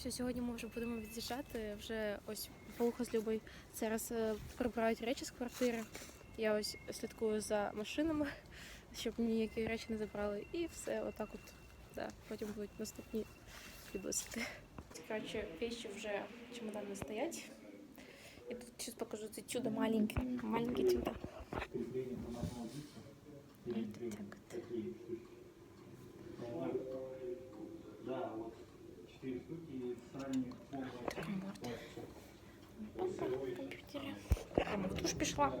Все, сьогодні ми вже будемо від'їжджати. Вже ось Павлуха з Любою зараз е, прибирають речі з квартири. Я ось слідкую за машинами, щоб ніякі речі не забрали. І все, отак от. Да, потім будуть наступні відосики. Коротше, вещи вже чемодани стоять. І тут зараз покажу це чудо маленьке. Маленьке чудо. Это так вот. Да, вот четыре штуки с ранних Вот. Опа, в компьютере. Прямо в душ пішла.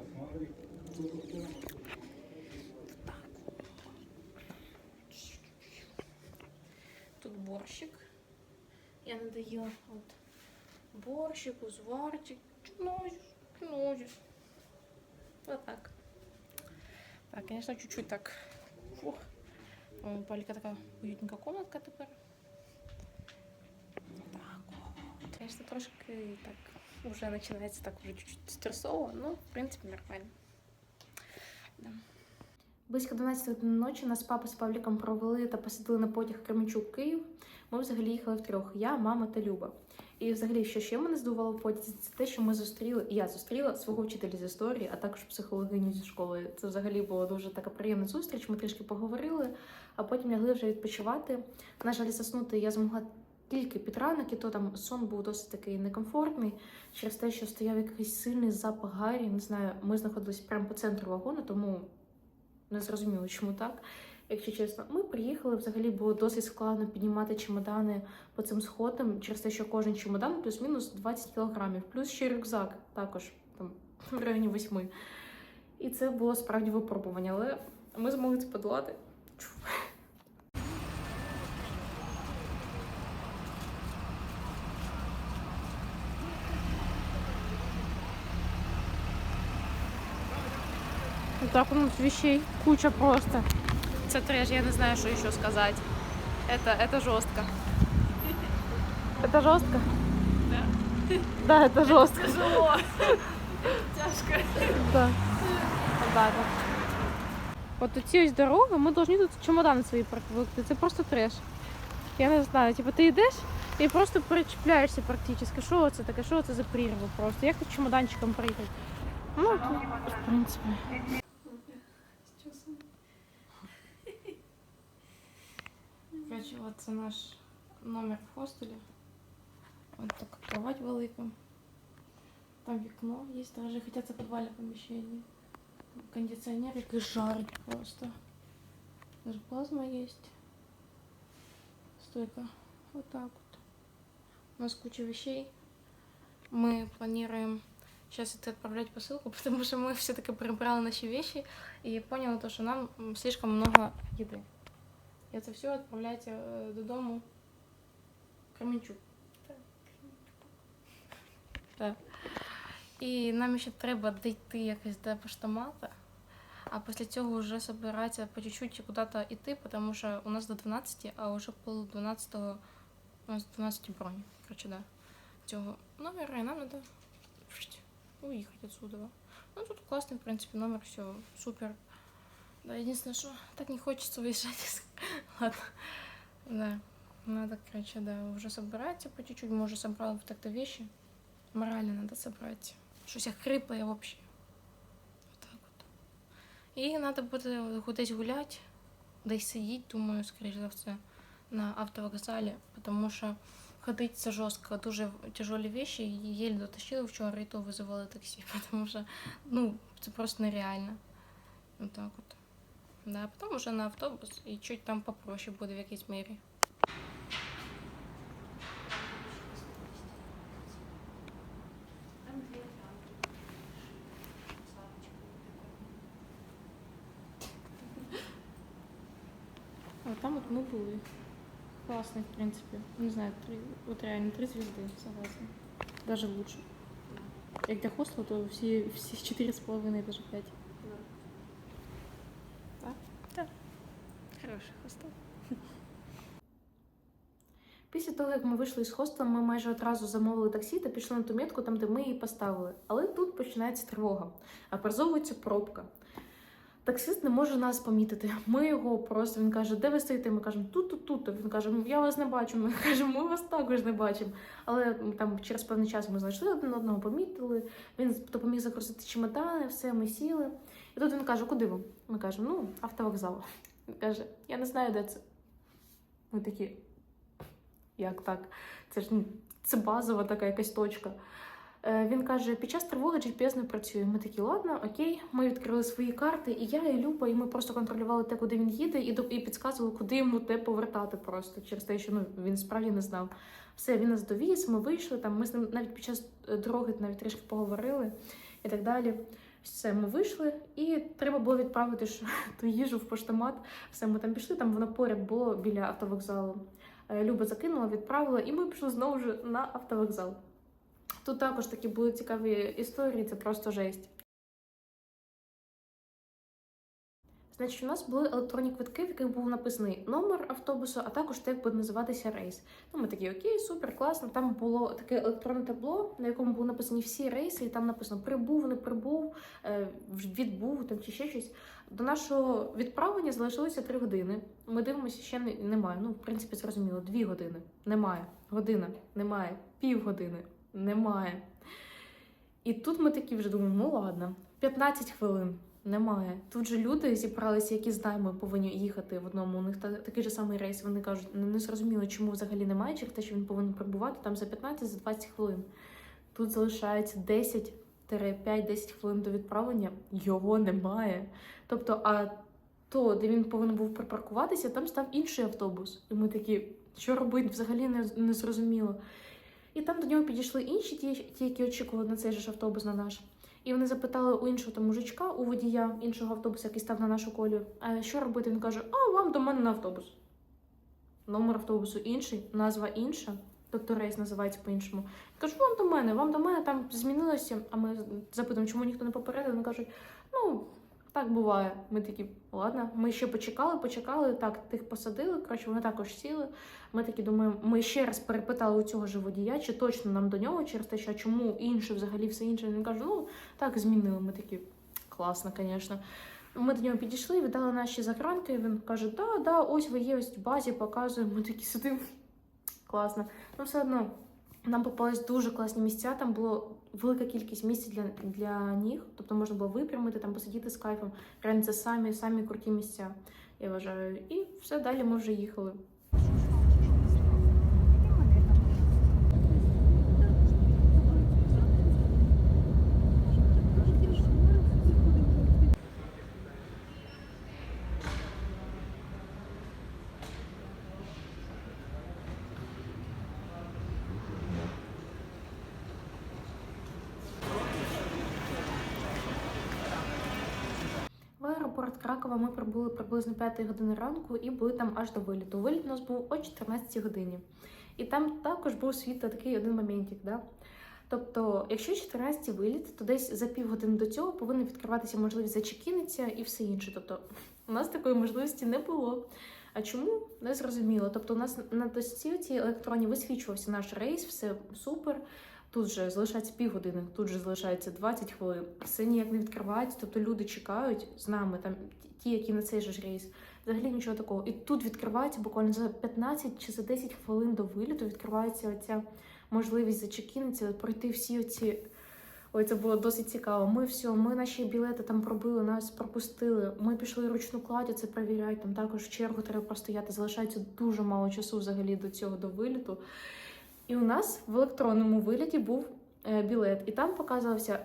Тут борщик. Я надоела вот борщик, узварчик, чунозис, чунозис. Вот так. Так, конечно, чуть-чуть так. Фух. О, Палька така уютненька комнатка тепер. Так от. Конечно, трошки так вже починається так вже чуть-чуть стресово, ну, в принципі, нормально. Да. Близько 12 ночі нас папа з Павліком провели та посадили на потяг Кременчук Київ. Ми взагалі їхали втрьох: я, мама та Люба. І взагалі, що ще мене здивувало в потязі, це те, що ми зустріли, і я зустріла свого вчителя з історії, а також психологиню зі школи. Це взагалі була дуже така приємна зустріч. Ми трішки поговорили, а потім лягли вже відпочивати. На жаль, заснути я змогла тільки під ранок, і то там сон був досить такий некомфортний через те, що стояв якийсь сильний запах гарі. Не знаю, ми знаходилися прямо по центру вагону, тому не зрозуміло, чому так. Якщо чесно, ми приїхали. Взагалі було досить складно піднімати чемодани по цим сходам, через те, що кожен чемодан плюс-мінус 20 кілограмів, плюс ще рюкзак також там в районі 8. І це було справді випробування, але ми змогли це подолати. Так у нас вещей куча просто. Это трэш, я не знаю, что еще сказать. Это, это жестко. Это жестко? Да. Да, это жестко. Тяжело. Тяжко. Да. Вот так вот. От у ці ось дороги, ми повинні тут чемодани свої паркувати. Це просто треш. Я не знаю, типу ти йдеш і просто причіпляєшся практично. Що це таке? Що це за прірва просто? Як тут чемоданчиком приїхати? Ну, тут, в принципі. Короче, вот це наш номер в хостелі. Ось така кровать велика. Там вікно є даже, хоча це підвальне поміщення. Кондиціонер, який жарить просто. Даже плазма есть. Стойка. Вот так вот. У нас куча вещей. Мы планируем сейчас это отправлять посылку, потому что мы все-таки прибрали наши вещи и поняла то, что нам м, слишком много еды. И это все отправлять э, додому Кременчук. Так. І нам ще треба дійти якось до поштомата, а після цього вже збиратися по чуть-чуть куди-то йти, тому що у нас до 12, а вже пол 12 у нас 12 бронь. Короче, да. Цього номера, і нам треба уїхати отсюда. Ну тут класний, в принципі, номер, все супер. Да, единственное, что так не хочется выезжать. Ладно. Да. Надо, короче, да, уже собираться по чуть-чуть. Мы уже собрали вот так-то вещи. Морально надо собрать. Щось я хриплая вообще. Вот так вот. І надо буде кудись гуляти, десь сидіти, думаю, скоріш за все, на автовокзалі, тому що ходити це жорстко, дуже тяжелі вещи, і єлі дотащили вчора, і то визивали таксі, тому що, ну, це просто нереально. Вот так от. да, потом уже на автобус и чуть там попроще буду в якійсь мірі. А там вот мы были Класний, в принципе, Не знаю, три, вот реально три звезды согласна. Даже лучше. Як для хостела, то четыре с половиной, даже пять. Хороший хостел. Після того, як ми вийшли з хостелу, ми майже одразу замовили таксі та пішли на ту метку, там, де ми її поставили. Але тут починається тривога, образовується пробка. Таксист не може нас помітити. Ми його просто він каже, де ви стоїте? Ми кажемо, тут, тут, тут. Він каже, я вас не бачу. Ми кажемо, ми вас також не бачимо. Але там через певний час ми знайшли один одного, помітили. Він допоміг загрузити чемодани, все, ми сіли. І тут він каже, куди ви? Ми кажемо, ну, автовокзал. Каже, я не знаю, де це. Ми такі, як так? Це ж ну, це базова така якась точка. Е, Він каже, під час тривоги GPS не працює. Ми такі, ладно, окей. Ми відкрили свої карти, і я, і Люба, і ми просто контролювали те, куди він їде, і, і підказували, куди йому те повертати просто через те, що ну, він справді не знав. Все, він нас довіз, ми вийшли там. Ми з ним навіть під час е, дороги навіть трішки поговорили і так далі. Все, ми вийшли, і треба було відправити ж ту їжу в поштомат. Все, ми там пішли, там воно поряд було біля автовокзалу. Е, Люба закинула, відправила, і ми пішли знову ж на автовокзал. Тут також такі були цікаві історії, це просто жесть. Значить, у нас були електронні квитки, в яких був написаний номер автобусу, а також те, як буде називатися рейс. Ну, ми такі, окей, супер, класно. Там було таке електронне табло, на якому були написані всі рейси, і там написано прибув, не прибув, е, відбув там чи ще щось. До нашого відправлення залишилося 3 години. Ми дивимося, ще не- немає. Ну, в принципі, зрозуміло, 2 години. Немає. Година, немає. Півгодини, немає. І тут ми такі вже думаємо, ну ладно, 15 хвилин. Немає. Тут же люди зібралися, які знаємо, повинні їхати в одному. У них такий же самий рейс. Вони кажуть, «Ну, не зрозуміло, чому взагалі немає, через те, що він повинен прибувати там за 15-20 хвилин. Тут залишається 10-5-10 хвилин до відправлення, його немає. Тобто, а то, де він повинен був припаркуватися, там став інший автобус. І ми такі, що робити, взагалі не, не зрозуміло. І там до нього підійшли інші, ті, ті, які очікували на цей же автобус на наш. І вони запитали у іншого там мужичка, у водія іншого автобуса, який став на нашу колію, що робити? Він каже: А вам до мене на автобус. Номер автобусу інший, назва інша, тобто рейс називається по-іншому. Я кажу, вам до мене, вам до мене там змінилося. А ми запитуємо, чому ніхто не попередив. Вони кажуть, ну. Так буває. Ми такі, ладно, ми ще почекали, почекали. Так, тих посадили. Коротше, вони також сіли. Ми такі думаємо, ми ще раз перепитали у цього ж водія, чи точно нам до нього через те, що чому інше, взагалі все інше. Він каже, ну так змінили. Ми такі класно, звісно. Ми до нього підійшли, віддали наші загранки. Він каже: Да, да, ось ви є, ось в базі, показуємо. Ми такі сидимо. Класно. Ну, все одно нам попались дуже класні місця. Там було велика кількість місць для, для ніг, тобто можна було випрямити, там посидіти з кайфом. Реально це самі самі круті місця, я вважаю. І все далі ми вже їхали. В аеропорт Кракова ми прибули приблизно 5 години ранку і були там аж до виліту. Виліт у нас був о 14 годині. І там також був світ такий один моментик. Да? Тобто, якщо 14 виліт, то десь за півгодини до цього повинна відкриватися можливість зачекінитися і все інше. Тобто, у нас такої можливості не було. А чому не зрозуміло? Тобто, у нас на досці цій електроні висвічувався наш рейс, все супер. Тут же залишається півгодини, тут же залишається 20 хвилин. Все ніяк не відкривається. Тобто люди чекають з нами, там ті, які на цей же ж рейс. Взагалі нічого такого. І тут відкривається буквально за 15 чи за 10 хвилин до виліту. Відкривається оця можливість зачекінитися, пройти всі оці. Ой, це було досить цікаво. Ми все, ми наші білети там пробили, нас пропустили. Ми пішли ручну кладю, це перевіряють. Там також в чергу треба простояти. Залишається дуже мало часу взагалі до цього до виліту. І у нас в електронному виліті був е, білет, і там показувався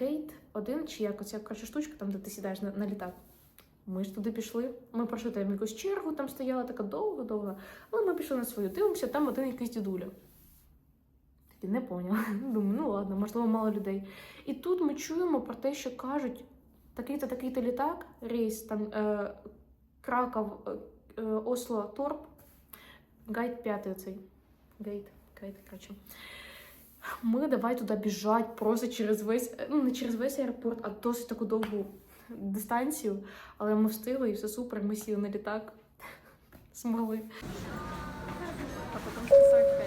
гейт 1, чи якось як коротше, штучка, там, де ти сідаєш на, на літак. Ми ж туди пішли. Ми пройшли там якусь чергу, там стояла така довго-довго. Але ми пішли на свою. Дивимося, там один якийсь дідуля. Такі не поняла. Думаю, ну ладно, можливо, мало людей. І тут ми чуємо про те, що кажуть, такий-то такий-то літак, рейс там е, Краков, е, Осло, Торп, гайд п'ятий оцей. Гейт, гейт, коротше. Ми давай туди біжать просто через весь, ну не через весь аеропорт, а досить таку довгу дистанцію. Але ми встигли і все супер, ми сіли на літак. Змогли. А потом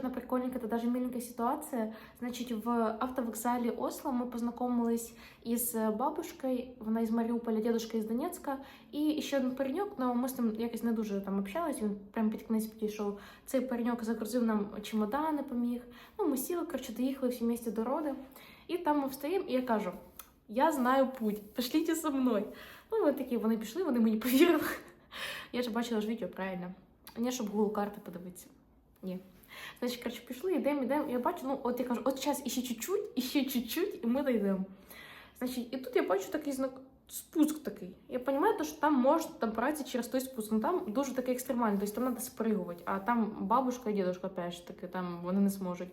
маленькая, это даже миленькая ситуация. Значит, в автовокзале Осло мы познакомились із бабушкою, вона із Маріуполя, дедушка із Донецька, і ще один пареньок, але ми з ним якось не дуже там общались, він прям під кінець підійшов. Цей пареньок загрузив нам чемодани, поміг. Ну, ми сіли, коротше, доїхали всі місті до роди. І там ми встаємо, і я кажу: я знаю путь, пошліть зі мною. Ну, вони такі, вони пішли, вони мені повірили. Я ж бачила ж відео правильно. Не щоб Google карти подивитися. Ні. Значить, коротше, пішли, йдемо, йдемо. Я бачу, ну от я кажу, от зараз іще чуть-чуть, іще чуть-чуть, і ми дійдемо. Значить, і тут я бачу такий знак. Спуск такий. Я розумію, що там можна пройти через той спуск. Ну там дуже такий екстремальний, тобто там треба спригувати. А там бабушка і дідушка опять ж таки, там вони не зможуть.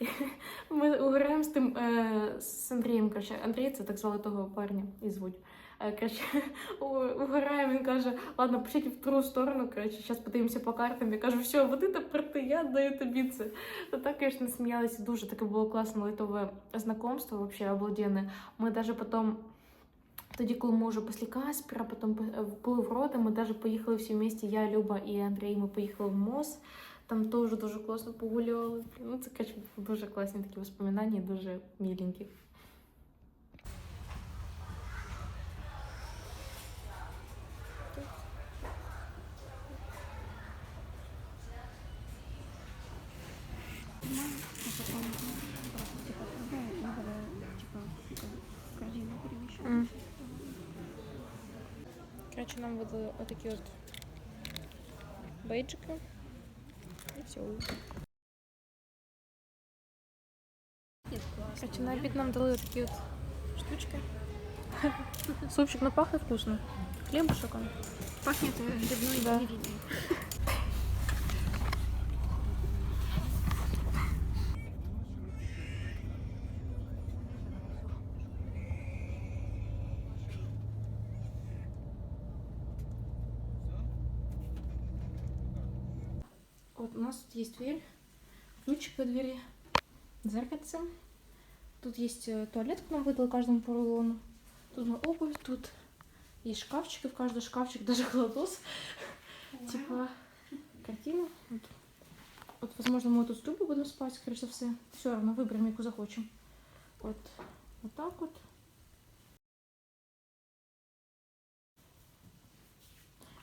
Ми угораємо з тим е, з Андрієм. Коротше, Андрій це так звали того парня і звуть. Е, Коротше, у- угораємо, він каже, ладно, пишіть в другу сторону, коротше, зараз подивимося по картам. Я кажу, все, води тепер ти, я даю тобі це. Ну так, звісно, сміялися дуже. Таке було класне лайтове знакомство, вообще обалденне. Ми навіть потім, тоді, коли ми вже після Каспера, потім е, були в роди, ми навіть поїхали всі вместе, я, Люба і Андрій, ми поїхали в МОЗ. Там теж дуже класно погуляли. Ну, це, коротше, дуже класні такі воспоминання, дуже міленькі. отакі от бейджики. І все. Нет, классно. Короче, на обід нам дали такі от штучки. Супчик, ну пахнет вкусно. Хлебушек он. Пахнет э, грибной Да. тут есть дверь, ключик от двери, зеркальце. Тут есть э, туалет, к нам выдал каждому по рулону. Тут мы обувь, тут есть шкафчики, в каждый шкафчик даже холодос. Типа картина. Вот. Вот, возможно, мы тут с Любой будем спать, скорее за все. Все равно выберем, яку захочем. Вот, вот так вот.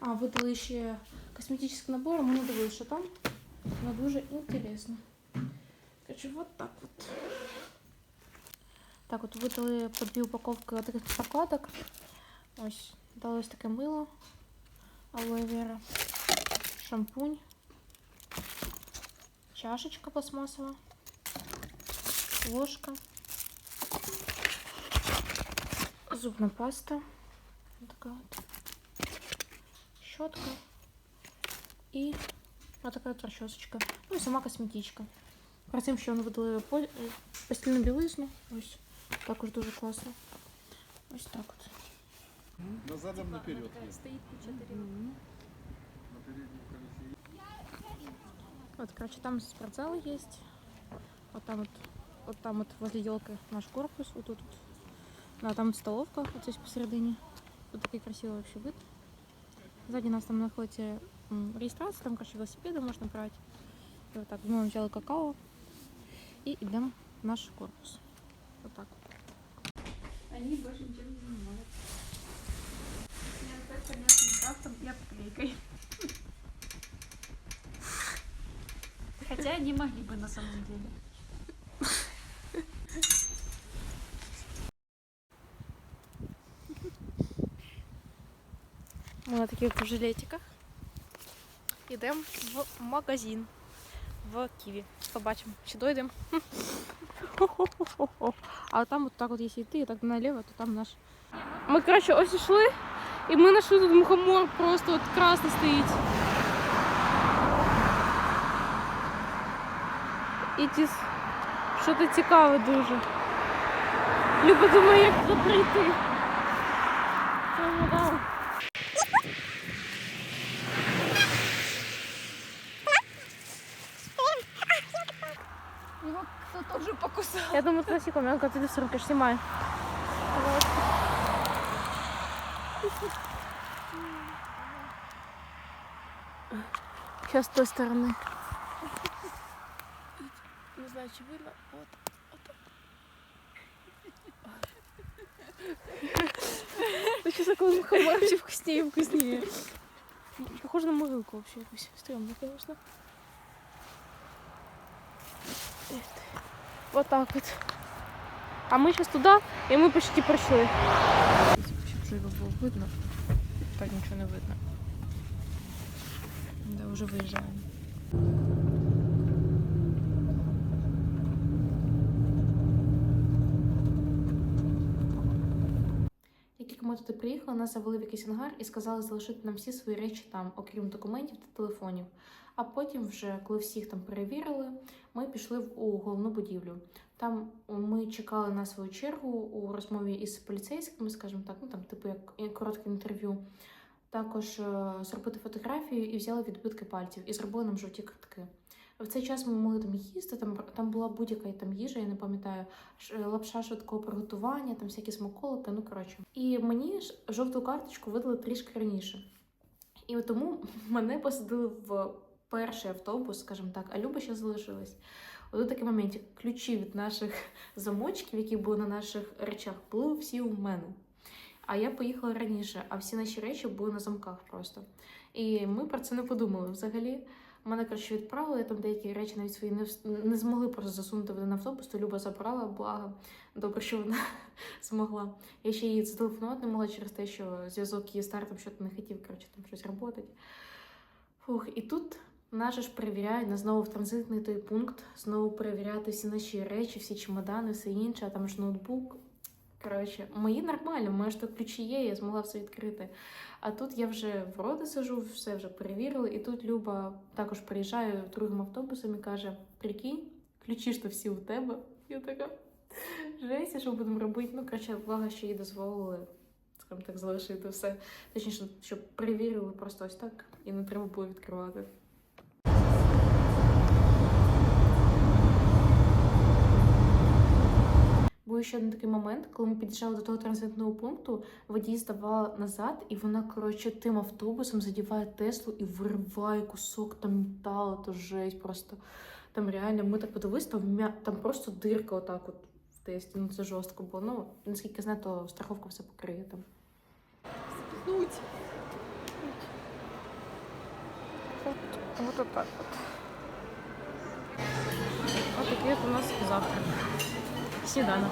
А, видали ще косметический набор, ми не дивилися, що там. Но дуже інтересно. Короче, вот так вот. Так, от видали по дві упаковки таких прокладок. Ось, дали ось таке мило. Алоe вера. Шампунь. Чашечка пластмасова. Ложка. Зубна паста. Вот такая вот. Щетка. І вот така от розчосочка. Ну і сама косметичка. Про цим ще вони видали по- е, постільну білизну. Ось також дуже класно. Ось так от. Но задом наперед. Стоит куча тарелок. Вот, короче, там спортзал есть. Вот там вот, вот там вот возле елки наш корпус. Вот тут. вот. Ну, а там вот столовка вот здесь посередине. Тут такой красивый вообще вид. Сзади нас там находится м, регистрация, там, короче, велосипеды можно брать. И вот так, мы взяли какао и идем в наш корпус. Вот так. Они больше ничем не занимаются. Я опять понятным крафтом и обклейкой. Хотя они могли бы на самом деле. Ми на таких жилетиках йдемо в магазин в Києві. Побачимо, чи дойдемо. А там от так от, якщо йти, так наліво, то там наш. Ми, коротше, ось йшли, і ми знайшли тут мухомор, просто от красний стоїть. І ті що-то цікаве дуже. Люба думає, як туди прийти. Пасіку, мелко туди сумка ж знімаю. Сейчас с той стороны. Не знаю, что видно. Вот. Ну сейчас такой мухомор вкуснее, вкуснее. Похоже на могилку вообще. Стрёмно, конечно. Вот так вот. А мы сейчас туда, и мы почти прошли. Щоб його було видно. Так нічого не видно. Да, вже виїжджаємо. Як тільки ми туди приїхали, нас завели в якийсь ангар і сказали залишити нам всі свої речі там, окрім документів та телефонів. А потім, вже коли всіх там перевірили, ми пішли в у головну будівлю. Там ми чекали на свою чергу у розмові із поліцейськими, скажімо так, ну там, типу, як коротке інтерв'ю. Також е, зробити фотографію і взяли відбитки пальців і зробили нам жовті картки. В цей час ми могли там їсти, там, там була будь-яка там їжа, я не пам'ятаю, лапша швидкого приготування, там всякі смаколики, ну коротше. І мені жовту карточку видали трішки раніше. І тому мене посадили в перший автобус, скажімо так, а Люба ще залишилась. От такий моменті ключі від наших замочків, які були на наших речах, були всі у мене. А я поїхала раніше, а всі наші речі були на замках просто. І ми про це не подумали взагалі. Мене коротше відправили, там деякі речі навіть свої не, не змогли просто засунути в один автобус, то Люба забрала, благо. Добре, що вона змогла. Я ще її зателефонувати не могла через те, що зв'язок її стартом щось не хотів, коротше, там щось робити. Фух, і тут нас же ж перевіряють на знову в транзитний той пункт, знову перевіряти всі наші речі, всі чемодани, все інше, а там ж ноутбук. Коротше, мої нормально, в мене ж тут ключі є, я змогла все відкрити. А тут я вже в роди сижу, все вже перевірили, і тут Люба також приїжджає другим автобусом і каже: прикинь, ключі ж то всі у тебе. Я така. Жесть, що будемо робити? Ну, коротше, благо, що їй дозволили, скажімо так, залишити все. Точніше, щоб перевірили просто ось так, і не треба було відкривати. Був ще один такий момент, коли ми під'їжджали до того транзитного пункту, водій здавала назад, і вона, коротше, тим автобусом задіває Теслу і вириває кусок там металу, то жесть просто. Там реально, ми так подивилися, там, м'я- там просто дирка отак от в тесті. Ну це жорстко було. Ну, наскільки я знаю, то страховка все покриє там. Путь. Вот так вот. Вот такий от у нас завтрак. Сніданок.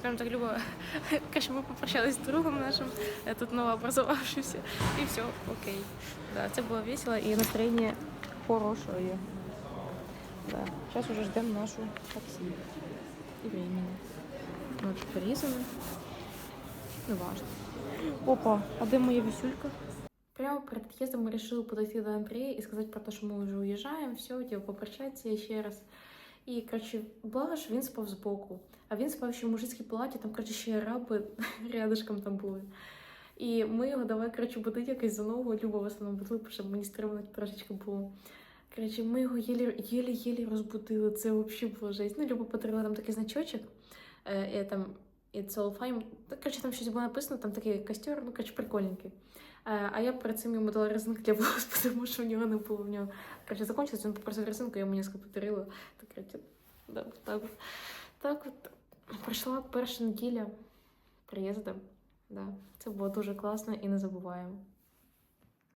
под, скажем так, Люба, конечно, мы попрощались с другом нашим, э, тут новообразовавшимся, и все, окей. Да, це було весело, і настроєння хороше є. Да. Сейчас уже ждем нашу такси. И времени. Ну, тут порізано. Ну, важно. Опа, а де моя висюлька? Прямо перед отъездом мы решили подойти до Андрея и сказать про то, что мы уже уезжаем, все, типа, попрощаться ще раз. І, коротше, благо, він спав збоку. А він спав ще в мужицькій палаті, там, коротше, ще раби рядышком там були. І ми його давай, коротше, будить якось за ногу, Люба в основному будили, щоб мені стримано трошечки було. Коротше, ми його єлі- єлі-єлі розбудили, це взагалі було жесть. Ну, Люба подарила там такий значочок, е, і там fine. Ну, Коротше, там щось було написано, там такий костер, ну, коротше, прикольненький. Е, А я перед цим йому дала резинку для волос, тому що в нього не було в нього. Короче, закончилось, він попросив резинку, я йому несколько подарила. Так, да, так, от. так от пройшла перша неділя приїзду. Да. Це було дуже класно і незабуваємо.